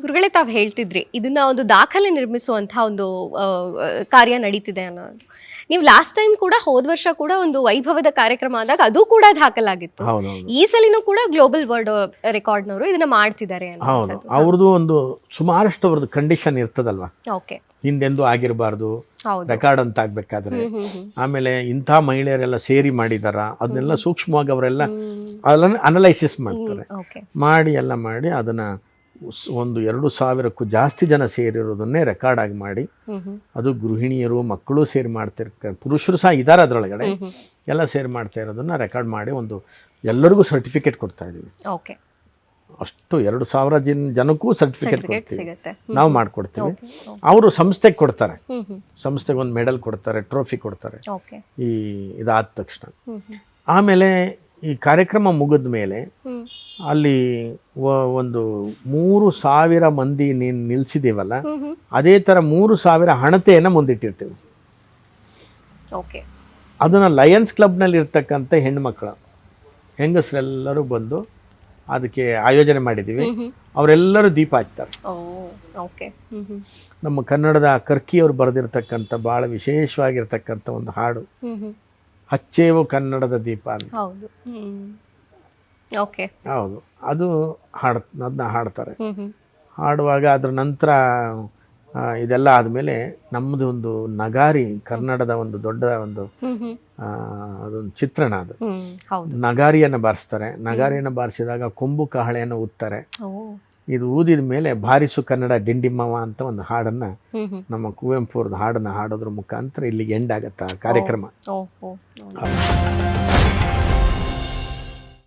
ಗುರುಗಳೇ ತಾವು ಹೇಳ್ತಿದ್ರಿ ಇದನ್ನ ಒಂದು ದಾಖಲೆ ನಿರ್ಮಿಸುವಂತಹ ಒಂದು ಕಾರ್ಯ ನಡೀತಿದೆ ಅನ್ನೋದು. ನೀವು ಲಾಸ್ಟ್ ಟೈಮ್ ಕೂಡ ಹೋದ ವರ್ಷ ಕೂಡ ಒಂದು ವೈಭವದ ಕಾರ್ಯಕ್ರಮ ಆದಾಗ ಅದು ಕೂಡ ದಾಖಲಾಗಿತ್ತು. ಈ ಸಲಿನೂ ಕೂಡ ಗ್ಲೋಬಲ್ ವರ್ಲ್ಡ್ ರೆಕಾರ್ಡ್ನವರು ಇದನ್ನ ಮಾಡ್ತಿದ್ದಾರೆ ಹೌದು. ಅವ್ರದ್ದು ಒಂದು ಸುಮಾರಷ್ಟು ಅವ್ರದ್ದು ಕಂಡೀಷನ್ ಇರ್ತದಲ್ವಾ? ಓಕೆ. ಹಿಂದೆಂದೂ ಆಗಿರಬಾರ್ದು. ರೆಕಾರ್ಡ್ ಅಂತ ಆಗ್ಬೇಕಾದ್ರೆ. ಆಮೇಲೆ ಇಂಥ ಮಹಿಳೆಯರೆಲ್ಲ ಸೇರಿ ಮಾಡಿದಾರ ಅದನ್ನೆಲ್ಲ ಸೂಕ್ಷ್ಮವಾಗಿ ಅವರೆಲ್ಲ ಅದನ್ನ ಅನಲೈಸಿಸ್ ಮಾಡ್ತಾರೆ. ಮಾಡಿ ಎಲ್ಲ ಮಾಡಿ ಅದನ್ನು ಒಂದು ಎರಡು ಸಾವಿರಕ್ಕೂ ಜಾಸ್ತಿ ಜನ ಸೇರಿರೋದನ್ನೇ ರೆಕಾರ್ಡ್ ಆಗಿ ಮಾಡಿ. ಅದು ಗೃಹಿಣಿಯರು ಮಕ್ಕಳು ಸೇರಿ ಮಾಡ್ತಿರ್ಕ ಪುರುಷರು ಸಹ ಇದ್ದಾರೆ ಅದರೊಳಗಡೆ. ಎಲ್ಲ ಸೇರಿ ಮಾಡ್ತಾ ಇರೋದನ್ನು ರೆಕಾರ್ಡ್ ಮಾಡಿ ಒಂದು ಎಲ್ಲರಿಗೂ ಸರ್ಟಿಫಿಕೇಟ್ ಕೊಡ್ತಾ ಇದ್ದೀವಿ. ಓಕೆ. ಅಷ್ಟು ಎರಡು ಸಾವಿರ ಜನ ಜನಕ್ಕೂ ಸರ್ಟಿಫಿಕೇಟ್ ಕೊಡ್ತೀವಿ. ನಾವು ಮಾಡಿಕೊಡ್ತೀವಿ. ಅವರು ಸಂಸ್ಥೆಗೆ ಕೊಡ್ತಾರೆ. ಸಂಸ್ಥೆಗೆ ಒಂದು ಮೆಡಲ್ ಕೊಡ್ತಾರೆ ಟ್ರೋಫಿ ಕೊಡ್ತಾರೆ. ಈ ಇದಾದ ತಕ್ಷಣ. ಆಮೇಲೆ ಈ ಕಾರ್ಯಕ್ರಮ ಮುಗಿದ ಮೇಲೆ ಅಲ್ಲಿ ಒಂದು ಮೂರು ಸಾವಿರ ಮಂದಿ ನೀನು ಹ್ಮ್ ಅದೇ ಥರ ಮೂರು ಸಾವಿರ ಹಣತೆಯನ್ನು ಮುಂದಿಟ್ಟಿರ್ತೀವಿ. ಓಕೆ. ಅದನ್ನು ಲಯನ್ಸ್ ಕ್ಲಬ್ನಲ್ಲಿ ಇರ್ತಕ್ಕಂಥ ಹೆಣ್ಮಕ್ಳು ಹೆಂಗಸರೆಲ್ಲರೂ ಬಂದು ಅದಕ್ಕೆ ಆಯೋಜನೆ ಮಾಡಿದ್ದೀವಿ ಅವರೆಲ್ಲರೂ ದೀಪ ಹಚ್ತಾರೆ. ನಮ್ಮ ಕನ್ನಡದ ಕರ್ಕಿಯವರು ಬರೆದಿರ್ತಕ್ಕಂಥ ಭಾಳ ವಿಶೇಷವಾಗಿರ್ತಕ್ಕಂಥ ಒಂದು ಹಾಡು. ಹಚ್ಚೇವು ಕನ್ನಡದ ದೀಪ ಅಂತ. ಹೌದು. ಓಕೆ. ಹೌದು. ಅದು ಹಾಡ್ ಅದನ್ನ ಹಾಡ್ತಾರೆ. ಹಾಡುವಾಗ ಅದ್ರ ನಂತರ ಇದೆಲ್ಲ ಆದಮೇಲೆ ನಮ್ಮದು ಒಂದು ನಗಾರಿ ಕನ್ನಡದ ಒಂದು ದೊಡ್ಡ ಒಂದು ಅದೊಂದು ಚಿತ್ರಣ ಅದು. ನಗಾರಿಯನ್ನು ಬಾರಿಸ್ತಾರೆ. ನಗಾರಿಯನ್ನು ಬಾರಿಸಿದಾಗ ಕೊಂಬು ಕಹಳೆಯನ್ನು ಉತ್ತಾರೆ. ಇದು ಊದಿದ ಮೇಲೆ ಬಾರಿಸು ಕನ್ನಡ ಡಿಂಡಿಮ್ಮವ ಅಂತ ಒಂದು ಹಾಡನ್ನು ನಮ್ಮ ಕುವೆಂಪು ಅವ್ರದ್ದು ಹಾಡನ್ನು ಹಾಡೋದ್ರ ಮುಖಾಂತರ ಇಲ್ಲಿಗೆ ಎಂಡ್ ಆಗತ್ತ ಆ ಕಾರ್ಯಕ್ರಮ.